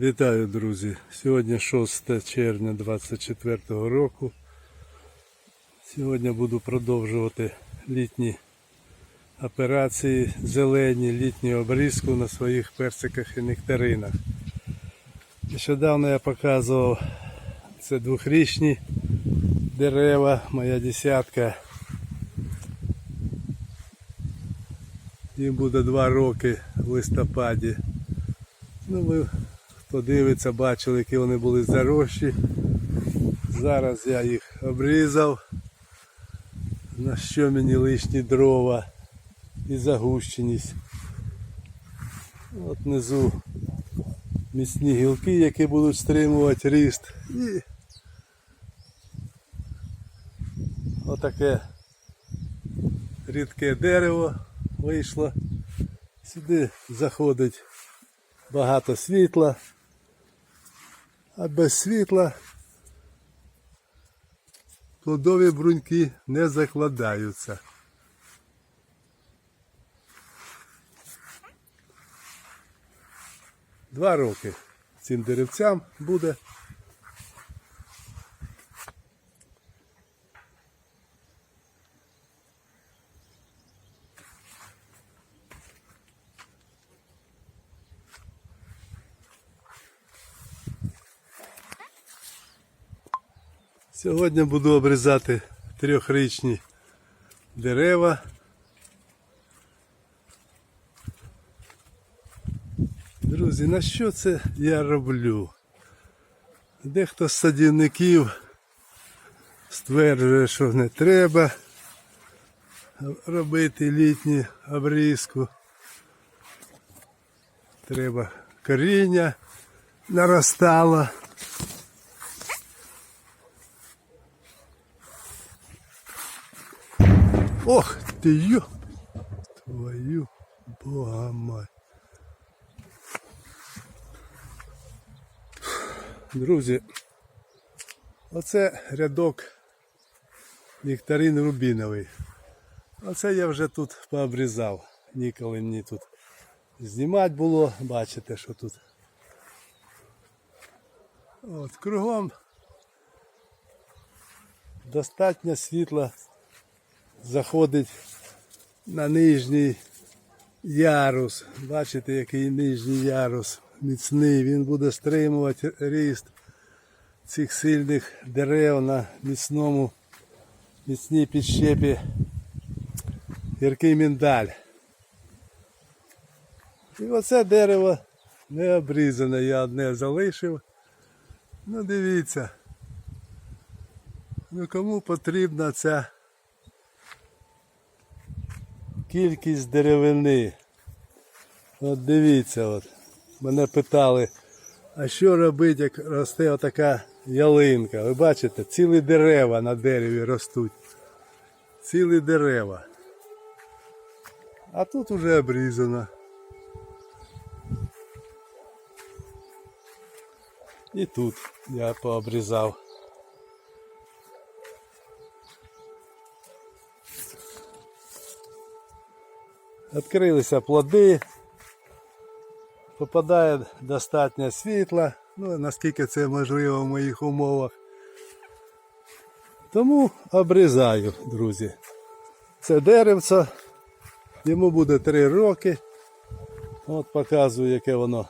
Вітаю, друзі! Сьогодні 6 червня 24 року. Сьогодні буду продовжувати літні операції, зелені, літню обрізку на своїх персиках і нектаринах. Нещодавно я показував це двохрічні дерева, моя десятка. Їм буде два роки в листопаді. Ну, ви, хто дивиться, бачили, які вони були зарощі. Зараз я їх обрізав. На що мені лишні дрова і загущеність. От внизу міцні гілки, які будуть стримувати ріст. І отаке рідке дерево вийшло. Сюди заходить багато світла, а без світла плодові бруньки не закладаються. Два роки цим деревцям буде. Сьогодні буду обрізати трьохрічні дерева. Друзі, на що це я роблю? Дехто з садівників стверджує, що не треба робити літню обрізку. Треба коріння наростало. Ох ти ё! Твою бога мать. Друзі, оце рядок нектарин рубіновий. Оце я вже тут пообрізав. Ніколи мені тут знімати було. Бачите, що тут. От, кругом достатньо світла заходить на нижній ярус. Бачите, який нижній ярус міцний. Він буде стримувати ріст цих сильних дерев на міцному, міцній підщепі гіркий міндаль. І оце дерево не обрізане, я одне залишив. Ну дивіться. Ну кому потрібна ця кількість деревини. От дивіться, от. мене питали, а що робити, як росте отака ялинка? Ви бачите, цілі дерева на дереві ростуть. Цілі дерева. А тут уже обрізано. І тут я пообрізав. Відкрилися плоди, попадає достатньо світла, ну наскільки це можливо в моїх умовах. Тому обрізаю, друзі. Це деревце, йому буде 3 роки. От показую, яке воно.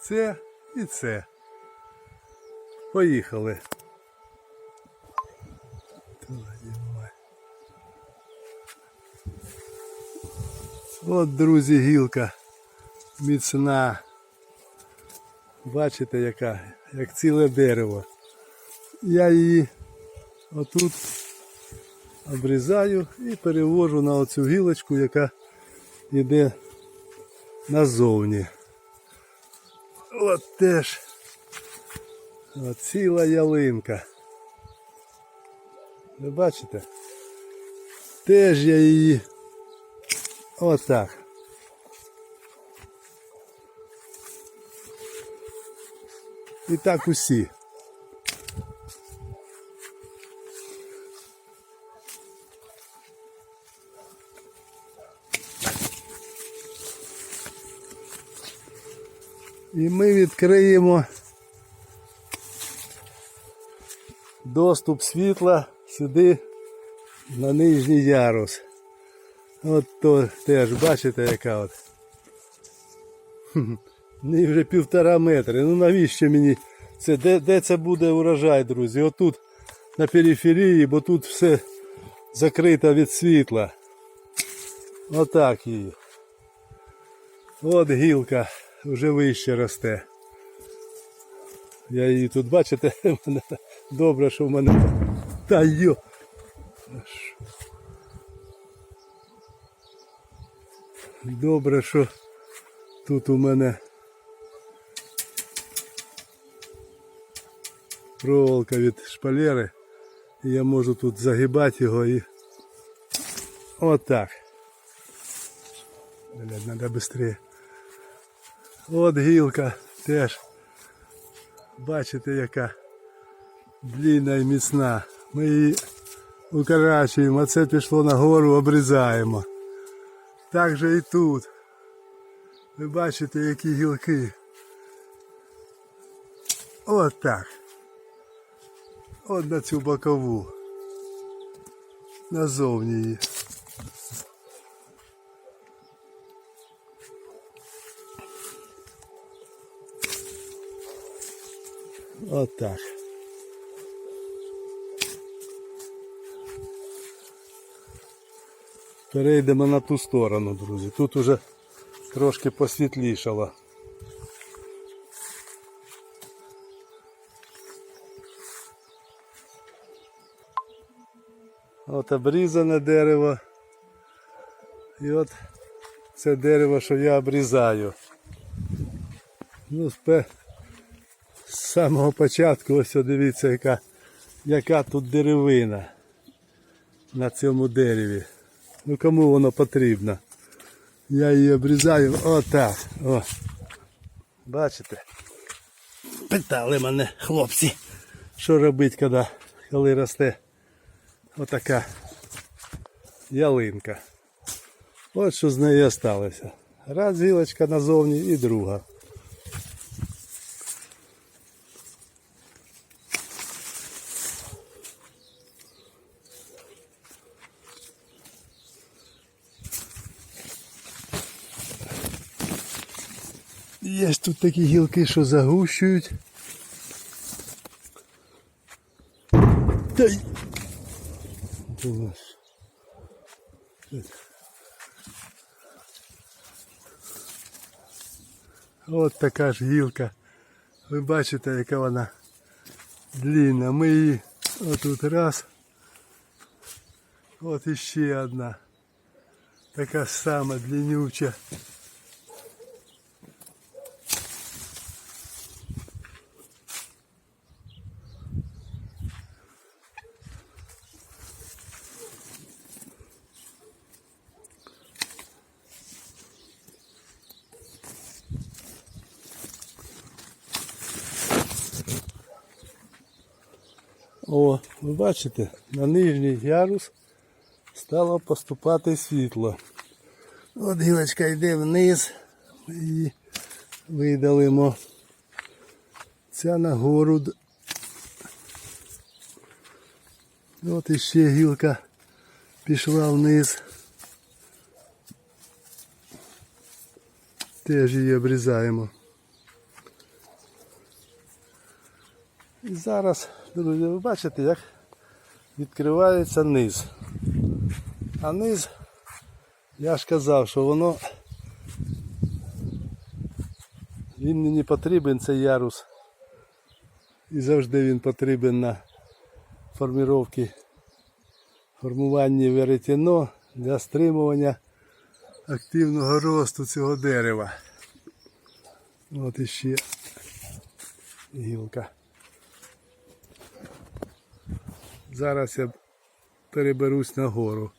Це і це. Поїхали. От, друзі, гілка міцна. Бачите, яка, як ціле дерево. Я її отут обрізаю і перевожу на оцю гілочку, яка йде назовні. От теж от ціла ялинка. Ви бачите? Теж я її отак. І так усі. І ми відкриємо доступ світла сюди на нижній ярус. От то теж бачите, яка от. Мені вже півтора метри. Ну навіщо мені це? Де, де це буде урожай, друзі? Отут на периферії, бо тут все закрито від світла. Отак її. От гілка вже вище росте. Я її тут, бачите, добре, що в мене. Та йо. Добре, що тут у мене проволока від шпалери. Я можу тут загибати його і отак. Блядь, треба швидше. От гілка теж. Бачите, яка длинна і міцна. Ми її укорачуємо, а це пішло нагору, обрізаємо. Так же і тут. Ви бачите, які гілки. От так. От на цю бокову. Назовні її. От так. Перейдемо на ту сторону, друзі. Тут уже трошки посвітлішало. От обрізане дерево. І от це дерево, що я обрізаю. Ну, з самого початку ось дивіться, яка, яка тут деревина на цьому дереві. Ну кому воно потрібно? Я її обрізаю отак. О. Бачите? Питали мене хлопці, що робити, коли, коли росте отака ялинка. От що з нею залишилося. Раз гілочка назовні і друга. Є тут такі гілки, що загущують. Та й... От така ж гілка. Ви бачите, яка вона длинна. Ми її отут раз. От іще одна. Така сама длиннюча. О, ви бачите, на нижній ярус стало поступати світло. От гілочка йде вниз і видалимо. Ця нагору. От іще гілка пішла вниз. Теж її обрізаємо. І зараз, друзі, ви бачите, як відкривається низ. А низ, я ж казав, що воно він мені потрібен, цей ярус. І завжди він потрібен на форміровці, формуванні веретено для стримування активного росту цього дерева. От іще гілка. Зараз я переберусь нагору.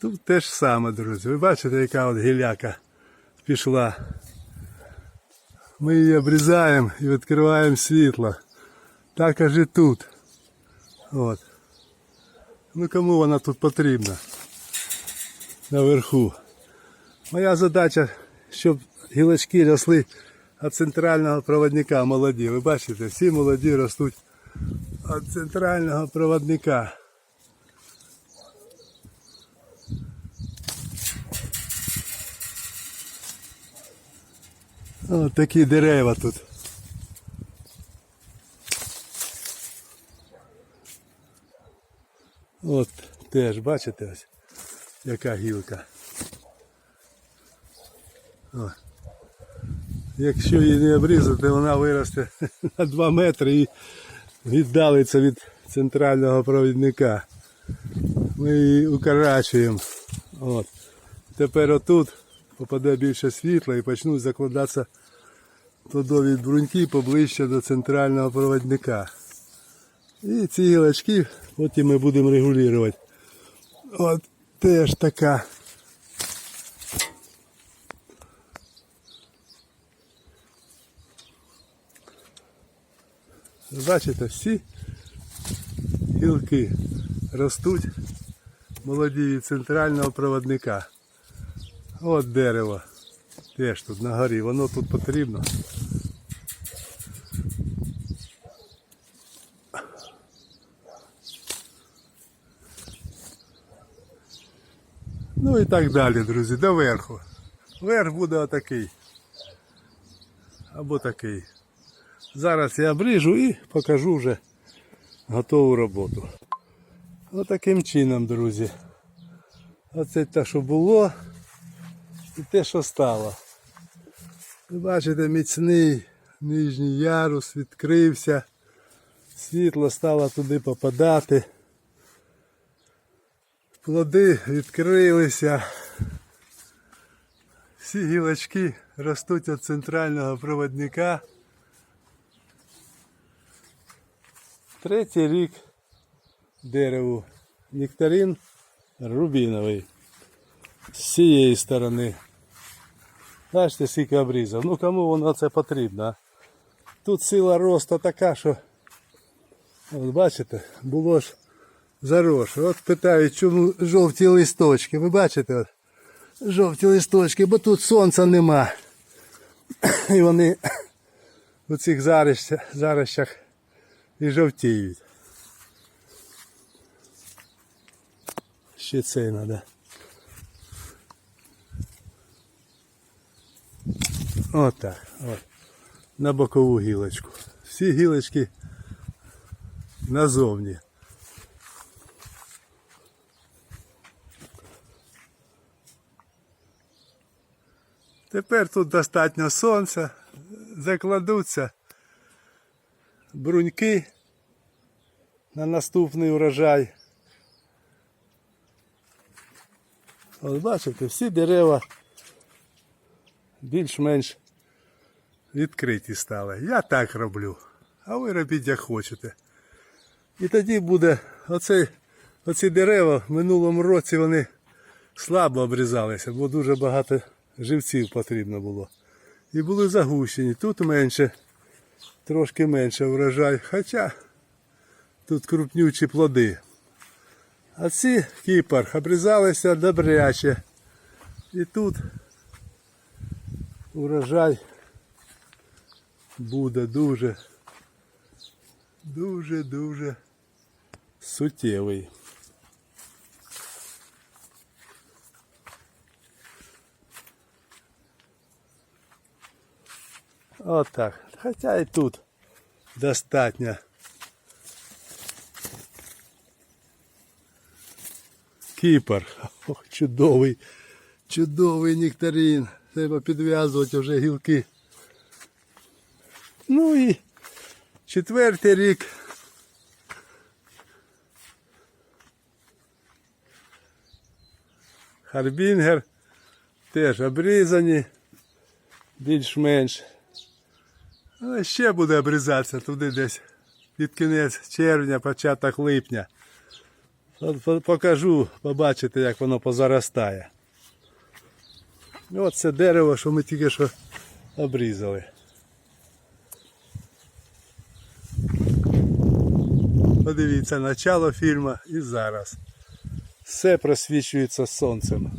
Тут те ж саме, друзі. Ви бачите, яка от гіляка пішла. Ми її обрізаємо і відкриваємо світло. Також і тут. От. Ну кому вона тут потрібна? Наверху. Моя задача, щоб гілочки росли від центрального проводника молоді. Ви бачите, всі молоді ростуть від центрального проводника. Ось такі дерева тут. От теж, бачите ось, яка гілка. О. Якщо її не обрізати, вона виросте на 2 метри і віддалиться від центрального провідника. Ми її укорачуємо. От. Тепер отут попаде більше світла і почнуть закладатися плодові бруньки поближче до центрального проводника. І ці гілочки потім ми будемо регулювати. От теж така. Бачите, всі гілки ростуть молоді від центрального проводника. От дерево. Теж тут на горі, воно тут потрібно. Ну і так далі, друзі, до верху. Верх буде отакий. Або такий. Зараз я обріжу і покажу вже готову роботу. Отаким чином, друзі. Оце те, що було, і те, що стало. Ви бачите, міцний нижній ярус відкрився. Світло стало туди попадати. Плоди відкрилися. Всі гілочки ростуть від центрального проводника. Третій рік дереву нектарин рубіновий. З цієї сторони. Бачите, скільки обрізав. Ну кому воно це потрібно? Тут сила росту така, що от бачите, було ж заросше. От питають, чому жовті листочки. Ви бачите? От, жовті листочки, бо тут сонця нема. І вони у цих зарищах і жовтіють. Ще цей треба. Отак. От. На бокову гілочку. Всі гілочки назовні. Тепер тут достатньо сонця, закладуться бруньки на наступний урожай. От бачите, всі дерева більш-менш відкриті стали. Я так роблю. А ви робіть як хочете. І тоді буде оцей, оці дерева в минулому році вони слабо обрізалися, бо дуже багато живців потрібно було. І були загущені. Тут менше, трошки менше врожай. Хоча тут крупнючі плоди. А ці кіпар обрізалися добряче. І тут урожай буде дуже, дуже, дуже суттєвий. Отак. Хоча і тут достатньо. Кіпер. Ох, чудовий, чудовий нектарин. Треба підв'язувати вже гілки. Ну і четвертий рік. Харбінгер теж обрізані більш-менш. Але ще буде обрізатися туди десь під кінець червня, початок липня. От покажу, побачите, як воно позаростає. От це дерево, що ми тільки що обрізали. Подивіться начало фільму і зараз. Все просвічується сонцем.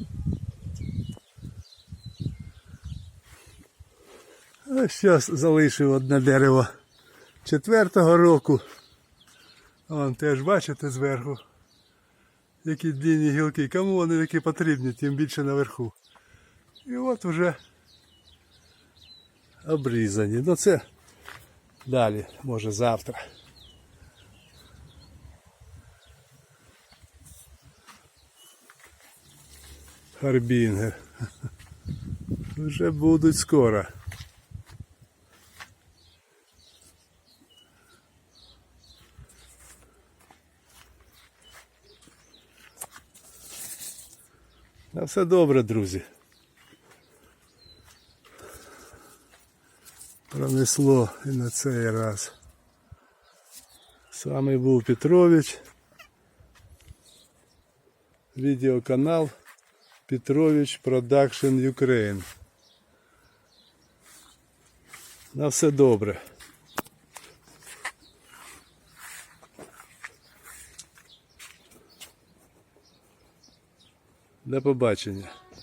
Зараз залишив одне дерево четвертого року. Вон теж бачите зверху. Які длинні гілки. Кому вони такі потрібні, тим більше наверху. І от вже обрізані. Ну це далі, може завтра. Харбінгер. Вже будуть скоро. На все добре, друзі. Пронесло і на цей раз. З вами був Петрович. Відеоканал Петрович Продакшн Ukraine. На все добре. До побачення.